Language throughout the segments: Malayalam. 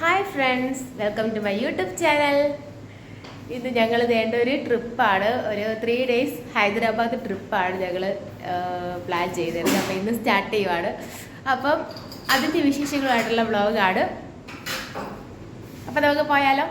Hi friends welcome to my YouTube channel ഇത് ഞങ്ങൾ വേണ്ട ഒരു ട്രിപ്പാണ്. ഒരു ത്രീ ഡേയ്സ് ഹൈദരാബാദ് ട്രിപ്പാണ് ഞങ്ങൾ പ്ലാൻ ചെയ്തിരുന്നത്. അപ്പോൾ ഇന്ന് സ്റ്റാർട്ട് ചെയ്യുവാണ്. അപ്പം അതിന്റെ വിശേഷങ്ങളുമായിട്ടുള്ള വ്ളോഗാണ്. അപ്പം നമുക്ക് പോയാലോ?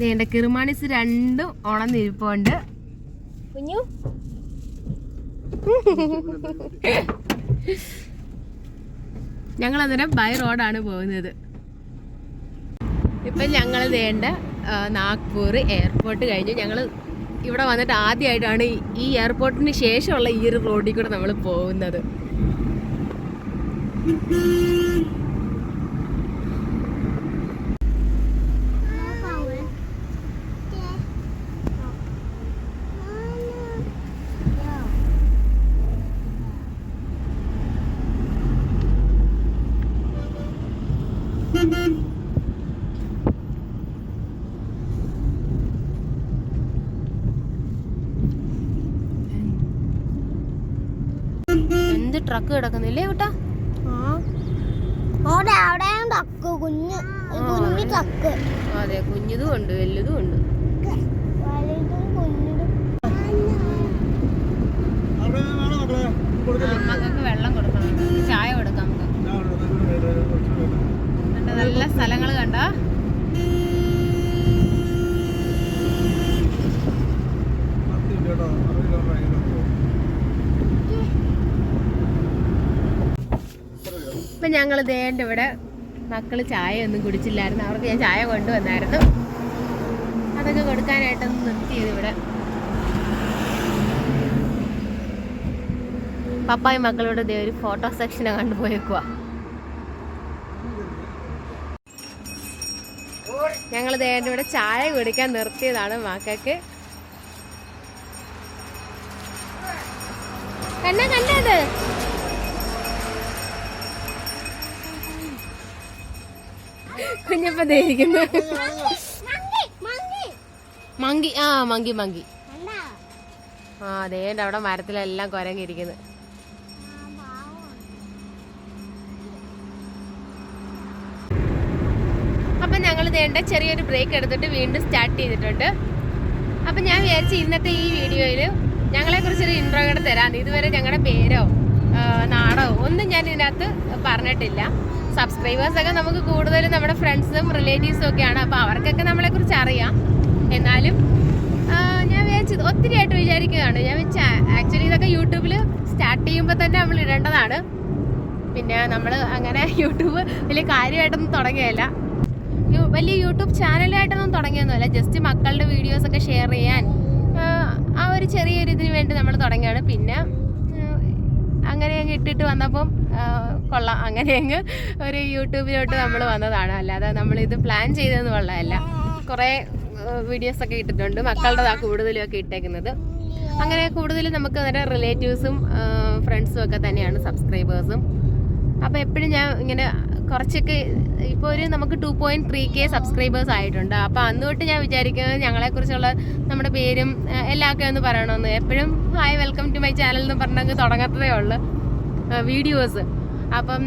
നീണ്ട കിറുമാണിസ് രണ്ടും ഉണന്നിരിപ്പുണ്ട്. കുഞ്ഞു. ഞങ്ങൾ അന്നേരം ബൈ റോഡാണ് പോകുന്നത്. ഇപ്പം ഞങ്ങൾ വേണ്ട നാഗ്പൂർ എയർപോർട്ട് കഴിഞ്ഞു. ഞങ്ങൾ ഇവിടെ വന്നിട്ട് ആദ്യമായിട്ടാണ് ഈ- എയർപോർട്ടിന് ശേഷമുള്ള ഈ ഒരു റോഡിൽ കൂടെ നമ്മൾ പോകുന്നത് എന്ത് ട്രക്ക് കിടക്കുന്നില്ലേ കേട്ടാ അതെ കുഞ്ഞതും ഉണ്ട് വലുതും ഉണ്ട് വലുതും കുഞ്ഞിതും മക്കൾക്ക് വെള്ളം കൊടുക്കണം ചായ കൊടുക്കാം നമുക്ക് കണ്ടോ, നല്ല സ്ഥലങ്ങൾ കണ്ട ഇപ്പൊ ഞങ്ങൾ ദേണ്ട ഇവിടെ മക്കൾ ചായ ഒന്നും കുടിച്ചില്ലായിരുന്നു. അവർക്ക് ഞാൻ ചായ കൊണ്ടുവന്നായിരുന്നു. അതൊക്കെ കൊടുക്കാനായിട്ടൊന്ന് നിർത്തിയത് ഇവിടെ. പപ്പായും മക്കളോട് ദേ ഒരു ഫോട്ടോ സെക്ഷനെ കണ്ടുപോയേക്കുക ഞങ്ങൾ ദേണ്ട ഇവിടെ ചായ കുടിക്കാൻ നിർത്തിയതാണ് മക്കൾക്ക് എന്നാ കണ്ടത് കുഞ്ഞപ്പ ധരിക്കുന്നു മങ്കി ആ മങ്കി മങ്കി. ആ അതേണ്ട അവിടെ മരത്തിലെല്ലാം കുരങ്ങിയിരിക്കുന്നു. അപ്പം ഞങ്ങൾ വേണ്ട ചെറിയൊരു ബ്രേക്ക് എടുത്തിട്ട് വീണ്ടും സ്റ്റാർട്ട് ചെയ്തിട്ടുണ്ട്. അപ്പം ഞാൻ വിചാരിച്ചു ഇന്നത്തെ ഈ വീഡിയോയിൽ ഞങ്ങളെ കുറിച്ചൊരു ഇൻട്രോ കൂടെ തരാൻ ഇതുവരെ ഞങ്ങളുടെ പേരോ നാടോ ഒന്നും ഞാൻ ഇതിനകത്ത് പറഞ്ഞിട്ടില്ല. സബ്സ്ക്രൈബേഴ്സ് ഒക്കെ നമുക്ക് കൂടുതലും നമ്മുടെ ഫ്രണ്ട്സും റിലേറ്റീവ്സും ഒക്കെയാണ്. അപ്പോൾ അവർക്കൊക്കെ നമ്മളെ കുറിച്ച് അറിയാം. എന്നാലും ഞാൻ വിചാരിച്ചത് ഒത്തിരി ആയിട്ട് വിചാരിക്കുകയാണ്. ഞാൻ ആക്ച്വലി ഇതൊക്കെ യൂട്യൂബിൽ സ്റ്റാർട്ട് ചെയ്യുമ്പോൾ തന്നെ നമ്മൾ ഇടേണ്ടതാണ്. പിന്നെ നമ്മൾ അങ്ങനെ യൂട്യൂബ് വലിയ കാര്യമായിട്ടൊന്നും തുടങ്ങിയല്ല വലിയ യൂട്യൂബ് ചാനലായിട്ടൊന്നും തുടങ്ങിയൊന്നുമല്ല. ജസ്റ്റ് മക്കളുടെ വീഡിയോസൊക്കെ ഷെയർ ചെയ്യാൻ ആ, ഒരു ചെറിയൊരു ഇതിന് വേണ്ടി നമ്മൾ തുടങ്ങിയാണ്. പിന്നെ അങ്ങനെ അങ്ങ് ഇട്ടിട്ട് വന്നപ്പം കൊള്ളാം. അങ്ങനെ അങ്ങ് ഒരു യൂട്യൂബിലോട്ട് നമ്മൾ വന്നതാണ്. അല്ലാതെ നമ്മൾ ഇത് പ്ലാൻ ചെയ്തതെന്ന് കൊള്ളാമല്ല കുറേ വീഡിയോസ് ഒക്കെ ഇട്ടിട്ടുണ്ട്. മക്കളുടെ കൂടുതലും ഒക്കെ ഇട്ടേക്കുന്നത്. അങ്ങനെ കൂടുതലും നമുക്ക് നേരെ റിലേറ്റീവ്സും ഫ്രണ്ട്സും ഒക്കെ തന്നെയാണ് സബ്സ്ക്രൈബേഴ്സും അപ്പോൾ എപ്പോഴും ഞാൻ ഇങ്ങനെ കുറച്ചൊക്കെ ഇപ്പോൾ ഒരു നമുക്ക് two point three K subscribers ആയിട്ടുണ്ട്. അപ്പോൾ അന്ന് തൊട്ട് ഞാൻ വിചാരിക്കുന്നത് ഞങ്ങളെക്കുറിച്ചുള്ള നമ്മുടെ പേരും ആ, എല്ലാം ഒക്കെ ഒന്ന് പറയണമെന്ന് എപ്പോഴും hi welcome to my channel എന്ന് പറഞ്ഞെങ്കിൽ തുടങ്ങത്തതേ ഉള്ളൂ വീഡിയോസ് അപ്പം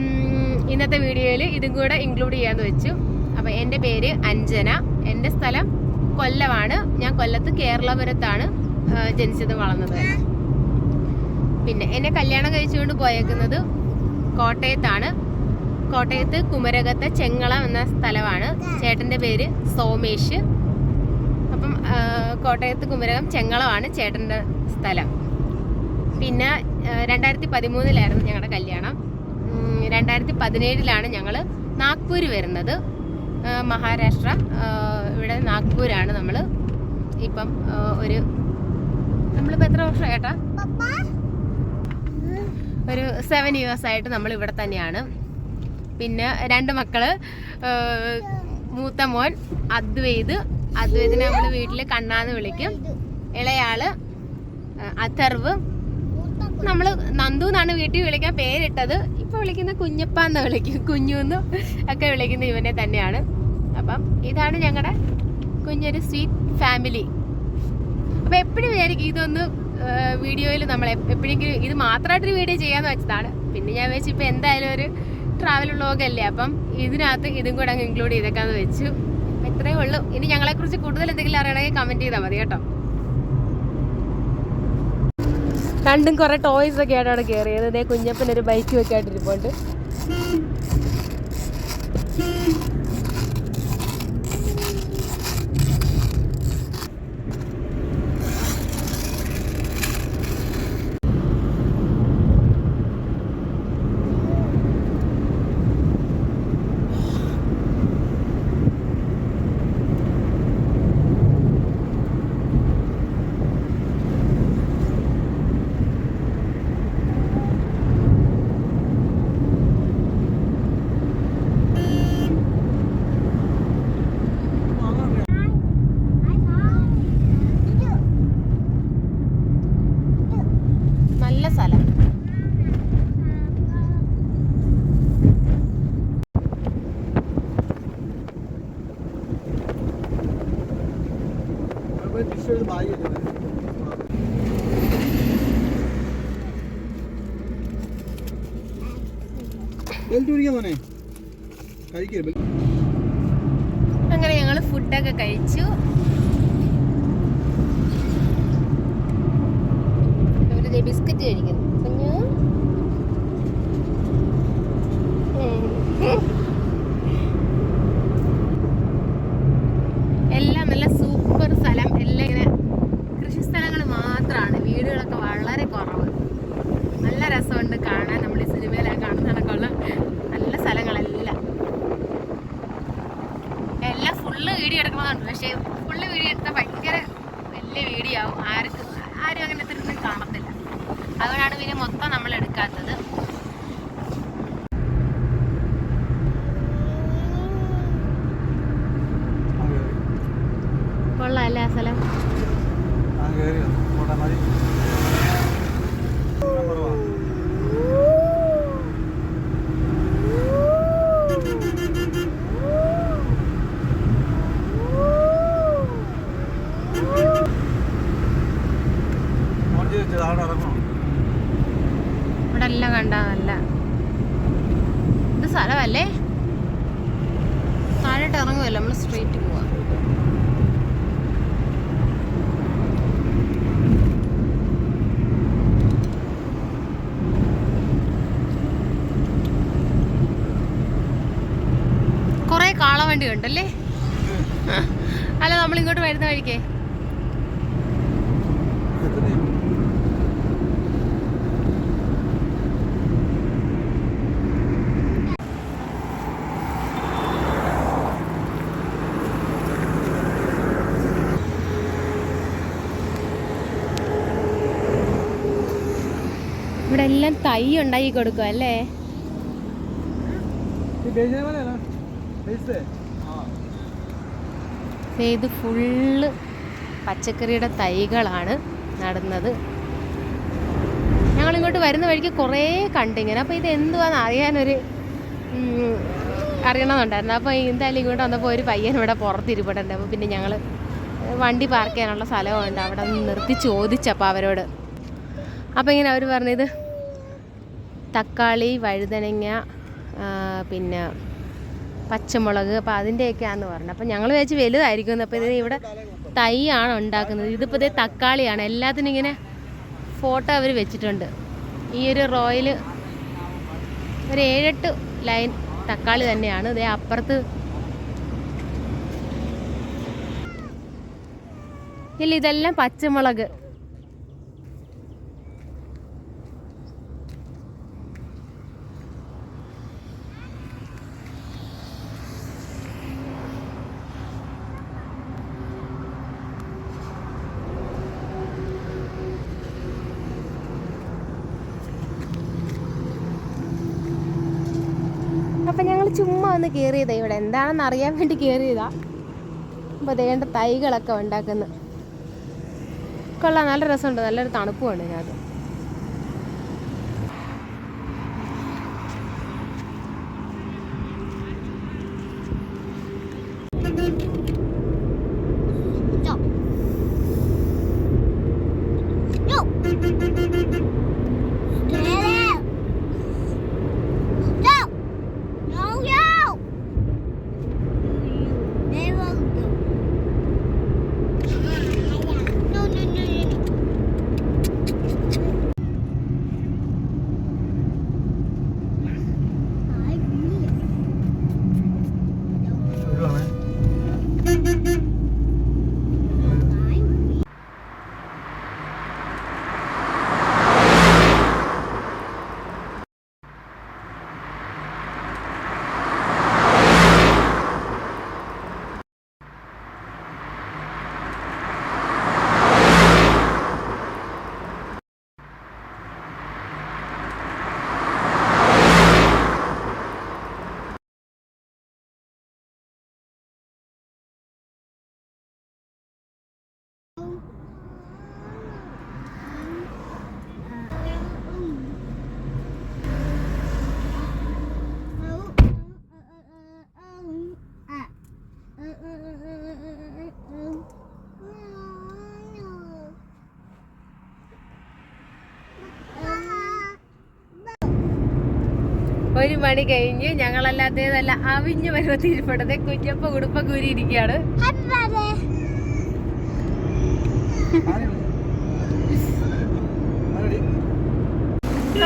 ഇന്നത്തെ വീഡിയോയിൽ ഇതും കൂടെ ഇൻക്ലൂഡ് ചെയ്യാമെന്ന് വെച്ചു. അപ്പം എന്റെ പേര് അഞ്ജന. എന്റെ സ്ഥലം കൊല്ലമാണ്. ഞാൻ കൊല്ലത്ത് കേരളപുരത്താണ് ജനിച്ചത് വളർന്നത്. പിന്നെ എന്നെ കല്യാണം കഴിച്ചുകൊണ്ട് പോയേക്കുന്നത് കോട്ടയത്താണ്. കോട്ടയത്ത് കുമരകത്തെ ചെങ്ങളം എന്ന സ്ഥലമാണ്. ചേട്ടന്റെ പേര് സോമേഷ്. അപ്പം കോട്ടയത്ത് കുമരകം ചെങ്ങളമാണ് ചേട്ടന്റെ സ്ഥലം. പിന്നെ രണ്ടായിരത്തി പതിമൂന്നിലായിരുന്നു ഞങ്ങളുടെ കല്യാണം. രണ്ടായിരത്തി പതിനേഴിലാണ് ഞങ്ങൾ നാഗ്പൂർ വരുന്നത് മഹാരാഷ്ട്ര. ഇവിടെ നാഗ്പൂരാണ് നമ്മൾ ഇപ്പം ഒരു നമ്മളിപ്പോൾ എത്ര വർഷം ഏട്ടാ ഒരു സെവൻ ഇയേഴ്സ് ആയിട്ട് നമ്മൾ ഇവിടെ തന്നെയാണ്. പിന്നെ രണ്ട് മക്കൾ മൂത്ത മോൻ അദ്വൈത്. അദ്വൈതിനെ നമ്മൾ വീട്ടിൽ കണ്ണാന്ന് വിളിക്കും. ഇളയാൾ അഥർവ് നമ്മൾ നന്ദു എന്നാണ് വീട്ടിൽ വിളിക്കാൻ പേരിട്ടത്. ഇപ്പൊ വിളിക്കുന്ന കുഞ്ഞപ്പ എന്ന് വിളിക്കും. കുഞ്ഞു എന്ന് ഒക്കെ വിളിക്കുന്ന ഇവനെ തന്നെയാണ്. അപ്പം ഇതാണ് ഞങ്ങളുടെ കുഞ്ഞൊരു സ്വീറ്റ് ഫാമിലി. അപ്പൊ എപ്പോഴും വിചാരിക്കും ഇതൊന്ന് വീഡിയോയിൽ നമ്മൾ എപ്പോഴെങ്കിലും ഇത് മാത്രമായിട്ടൊരു വീഡിയോ ചെയ്യാന്ന് വെച്ചതാണ്. പിന്നെ ഞാൻ വെച്ച് ഇപ്പം എന്തായാലും ഒരു ട്രാവൽ വ്ളോഗ് അല്ലേ? അപ്പം ഇതിനകത്ത് ഇതും കൂടെ അങ്ങ് ഇൻക്ലൂഡ് ചെയ്തേക്കാന്ന് വെച്ചു. ഇത്രയേ ഉള്ളൂ. ഇനി ഞങ്ങളെക്കുറിച്ച് കൂടുതൽ എന്തെങ്കിലും അറിയണമെങ്കിൽ കമന്റ് ചെയ്താൽ മതി കേട്ടോ. രണ്ടും കുറെ ടോയ്സ് ഒക്കെ ആയിട്ടാണ് കയറിയത് ഇതേ കുഞ്ഞപ്പനൊരു ബൈക്ക് ഒക്കെ ആയിട്ട് നല്ല സ്ഥലം കഴിക്കേ അങ്ങനെ ഞങ്ങൾ ഫുഡൊക്കെ കഴിച്ചു. ബിസ്ക്കറ്റ് കഴിക്കുന്നു കുഞ്ഞു ഉം. എല്ലാം നല്ല സൂപ്പർ സ്ഥലം എല്ലാം ഇങ്ങനെ കൃഷി സ്ഥലങ്ങൾ മാത്രമാണ് വീടുകളൊക്കെ വളരെ കുറവ് നല്ല രസമുണ്ട് കാണാൻ നമ്മൾ ഈ സിനിമയിലൊക്കെ കാണുന്ന കണക്കുള്ള നല്ല സ്ഥലങ്ങളെല്ലാം എല്ലാം ഫുള്ള് വീഡിയോ എടുക്കണമെന്നുണ്ട് പക്ഷേ ഫുള്ള് വീഡിയോ എടുത്താൽ ഭയങ്കര വലിയ വീഡിയോ ആവും ആർക്കും ആരും അങ്ങനെ തിരുന്ന് കാണത്തില്ല അതുകൊണ്ടാണ് പിന്നെ മൊത്തം നമ്മൾ എടുക്കാത്തത് കൊള്ളാമല്ലേ ആ സ്ഥലം ആ കയറി കോട്ടാ മതി കുറവാ ഓർജി വെച്ചത് അവിടെ ഇറങ്ങണം ഇവിടെ എല്ലാം കണ്ടാ നല്ല ഇത് സ്ഥലമല്ലേ താഴോട്ട് ഇറങ്ങുമല്ലോ നമ്മൾ സ്ട്രീറ്റ് പോവാ കണ്ടല്ലേ ഉണ്ടല്ലേ? അല്ല നമ്മൾ ഇങ്ങോട്ട് വരുന്ന വഴിക്കേ. ഇവിടെ എല്ലാം തൈ ഉണ്ടാക്കി കൊടുക്കും അല്ലേ? അപ്പോൾ ഇത് ഫുള്ള് പച്ചക്കറിയുടെ തൈകളാണ് നടുന്നത്. ഞങ്ങളിങ്ങോട്ട് വരുന്ന വഴിക്ക് കുറേ കണ്ടിങ്ങനെ അപ്പോൾ ഇത് എന്തുവാന്ന് അറിയാനൊരു അറിയണമെന്നുണ്ടായിരുന്നു. അപ്പോൾ എന്തായാലും ഇങ്ങോട്ട് വന്നപ്പോൾ ഒരു പയ്യൻ ഇവിടെ പുറത്തിരിപ്പുണ്ട്. അപ്പോൾ പിന്നെ ഞങ്ങൾ വണ്ടി പാർക്ക് ചെയ്യാനുള്ള സ്ഥലമുണ്ട് അവിടെ നിന്ന് നിർത്തി ചോദിച്ചപ്പോൾ അവരോട്. അപ്പോൾ ഇങ്ങനെ അവർ പറഞ്ഞത് തക്കാളി വഴുതനങ്ങ പിന്നെ പച്ചമുളക് അപ്പോൾ അതിന്റെയൊക്കെയാന്ന് പറഞ്ഞു. അപ്പോൾ ഞങ്ങൾ വെച്ച് വലുതായിരിക്കും അപ്പോൾ ഇത് ഇവിടെ തൈയാണ് ഉണ്ടാക്കുന്നത്. ഇതിപ്പോൾ ഇതേ തക്കാളിയാണ്. എല്ലാത്തിനും ഇങ്ങനെ ഫോട്ടോ അവർ വെച്ചിട്ടുണ്ട്. ഈ ഒരു റോയിൽ ഒരു ഏഴെട്ട് ലൈൻ തക്കാളി തന്നെയാണ്. ഇതേ അപ്പുറത്ത് ഇല്ല ഇതെല്ലാം പച്ചമുളക് അപ്പം ഞങ്ങൾ ചുമ്മാ ഒന്ന് കയറിയതാ ഇവിടെ. എന്താണെന്ന് അറിയാൻ വേണ്ടി കയറിയതാ അപ്പോൾ ദേണ്ട തൈകളൊക്കെ ഉണ്ടാക്കുന്നു. കൊള്ളാം നല്ല രസമുണ്ട്. നല്ലൊരു തണുപ്പുണ്ട് ഇതിനകത്ത്. ഒരു മണി കഴിഞ്ഞ് ഞങ്ങളല്ലാത്തതല്ല അവിഞ്ഞ് പരുവത്തിരിപ്പടത്തെ കുഞ്ഞപ്പ കുടുപ്പ കുരി ഇരിക്കുകയാണ്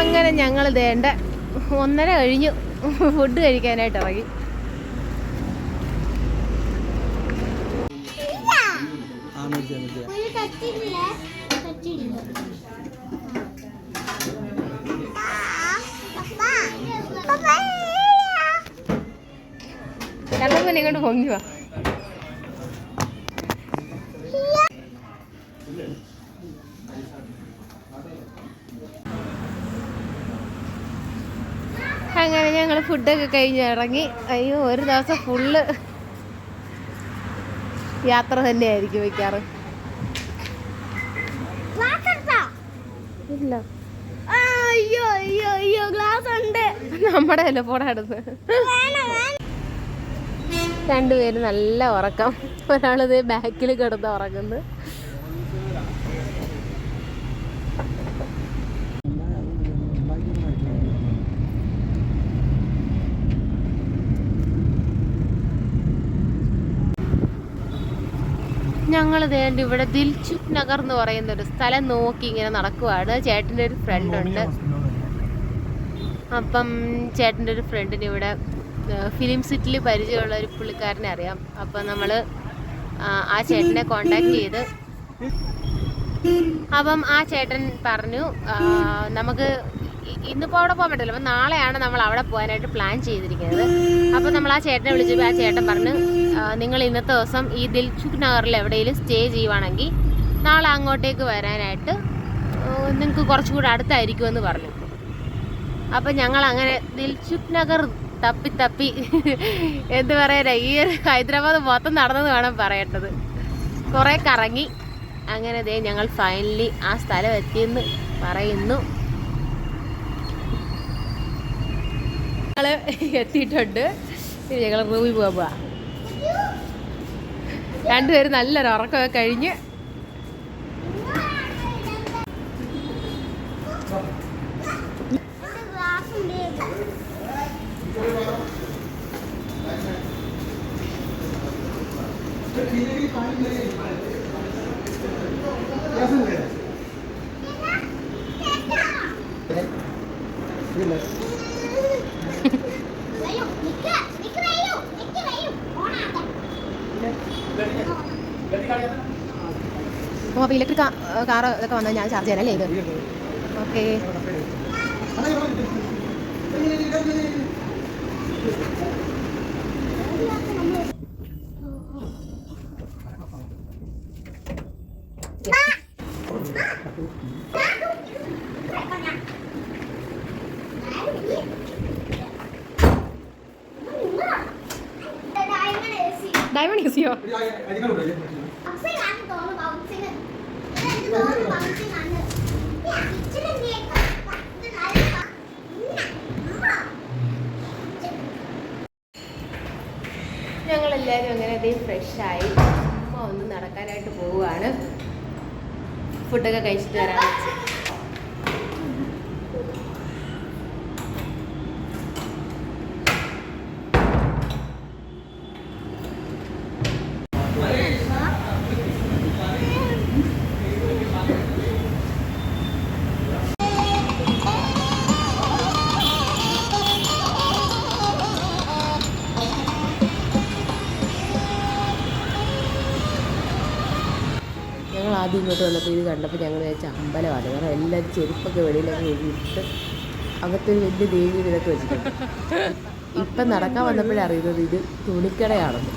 അങ്ങനെ ഞങ്ങൾ ദേണ്ട ഒന്നര കഴിഞ്ഞു. ഫുഡ് കഴിക്കാനായിട്ട് ഇറങ്ങി. കണ്ടപ്പോൾ ഇങ്ങോട്ട് പൊങ്ങി വാ. അങ്ങനെ ഞങ്ങൾ ഫുഡൊക്കെ കഴിഞ്ഞ് ഇറങ്ങി. അയ്യോ ഒരു ദിവസം ഫുള്ള് യാത്ര തന്നെയായിരിക്കും വയ്ക്കാറ് ഇല്ല. അയ്യോ അയ്യോ അയ്യോ ഗ്ലാസ് ഉണ്ട്. നമ്മുടെ അല്ല പോടാടുന്നത് രണ്ടുപേരും നല്ല ഉറക്കം. ഒരാളിത് ബാക്കിൽ കിടന്ന് ഉറങ്ങുന്നു. ഞങ്ങൾ ദേണ്ട് ഇവിടെ ദിൽചുക് നഗർ എന്ന് പറയുന്ന ഒരു സ്ഥലം നോക്കി ഇങ്ങനെ നടക്കുവാണ്. ചേട്ടന്റെ ഒരു ഫ്രണ്ട് ഉണ്ട്. അപ്പം ചേട്ടന്റെ ഒരു ഫ്രണ്ടിന് ഇവിടെ ഫിലിം സിറ്റിയിൽ പരിചയമുള്ള ഒരു പുള്ളിക്കാരനെ അറിയാം. അപ്പോൾ നമ്മൾ ആ ചേട്ടനെ കോണ്ടാക്ട് ചെയ്ത് അപ്പം ആ ചേട്ടൻ പറഞ്ഞു നമുക്ക് ഇന്നിപ്പോ അവിടെ പോകാൻ പറ്റില്ല അപ്പം നാളെയാണ് നമ്മൾ അവിടെ പോകാനായിട്ട് പ്ലാൻ ചെയ്തിരിക്കുന്നത്. അപ്പോൾ നമ്മൾ ആ ചേട്ടനെ വിളിച്ചപ്പോൾ ആ ചേട്ടൻ പറഞ്ഞു നിങ്ങൾ ഇന്നത്തെ ദിവസം ഈ ദിൽചുക് നഗറിൽ എവിടെയെങ്കിലും സ്റ്റേ ചെയ്യുവാണെങ്കിൽ നാളെ അങ്ങോട്ടേക്ക് വരാനായിട്ട് നിങ്ങൾക്ക് കുറച്ചുകൂടെ അടുത്തായിരിക്കുമെന്ന് പറഞ്ഞു. അപ്പൊ ഞങ്ങൾ അങ്ങനെ ദിൽഷുഖ് നഗർ തപ്പി തപ്പി. എന്ത് പറയാനാ ഈ ഒരു ഹൈദരാബാദ് മൊത്തം നടന്നത് വേണം പറയേണ്ടത്. കുറെ കറങ്ങി. അങ്ങനെ ദേ ഞങ്ങൾ ഫൈനലി ആ സ്ഥലം എത്തിയെന്ന് പറയുന്നു. ഞങ്ങൾ എത്തിയിട്ടുണ്ട്. ഞങ്ങൾ റൂമിൽ പോവാ. രണ്ടുപേരും നല്ലൊരു ഉറക്കമൊക്കെ കഴിഞ്ഞ് ഗ്ലാസ് ഉണ്ട് വരൂ നിക്ക നിക്ക വരൂ നിക്ക വരൂ ഓണാട്ടെ ഓ അപ്പോൾ ഇലക്ട്രിക് കാർ ഇതൊക്കെ വന്നാൽ ഞാൻ ചാർജ് ചെയ്യാനല്ലേ ഇത്? ഓക്കെ. ഇത് നല്ല ഞങ്ങളെല്ലാവരും അങ്ങനെ അതേ ഫ്രഷായി അമ്മ ഒന്ന് നടക്കാനായിട്ട് പോവുകയാണ്. ഫുഡൊക്കെ കഴിച്ചിട്ട് വരാൻ ഞങ്ങൾ ആദ്യം ഇങ്ങോട്ട് വന്നപ്പോൾ ഇത് കണ്ടപ്പോൾ ഞങ്ങൾ വിചാരിച്ച അമ്പലമാണ്. കാരണം എല്ലാവരും ചെരുപ്പൊക്കെ വെളിയിലൊക്കെ എഴുതിയിട്ട് അകത്തൊരു വലിയ ദേവി ഇതൊക്കെ വെച്ചിട്ടുണ്ട്. ഇപ്പം നടക്കാൻ വന്നപ്പോഴേ അറിയുന്നത് ഇത് തുണിക്കടയാണെന്ന്.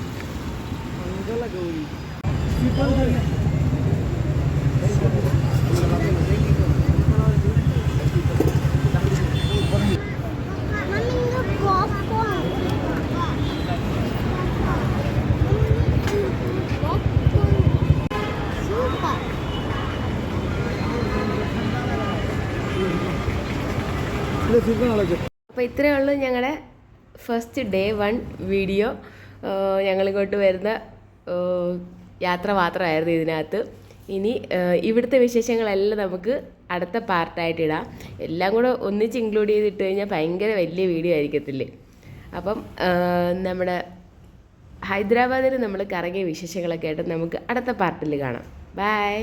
അപ്പോൾ ഇത്രയേ ഉള്ളൂ ഞങ്ങളുടെ ഫസ്റ്റ് ഡേ വൺ വീഡിയോ ഞങ്ങളിങ്ങോട്ട് വരുന്ന യാത്ര മാത്രമായിരുന്നു ഇതിനകത്ത്. ഇനി ഇവിടുത്തെ വിശേഷങ്ങളെല്ലാം നമുക്ക് അടുത്ത പാർട്ടായിട്ട് ഇടാം. എല്ലാം കൂടെ ഒന്നിച്ച് ഇൻക്ലൂഡ് ചെയ്തിട്ട് കഴിഞ്ഞാൽ ഭയങ്കര വലിയ വീഡിയോ ആയിരിക്കത്തില്ലേ? അപ്പം നമ്മുടെ ഹൈദരാബാദിൽ നമ്മൾ കറങ്ങിയ വിശേഷങ്ങളൊക്കെ ആയിട്ട് നമുക്ക് അടുത്ത പാർട്ടിൽ കാണാം. ബൈ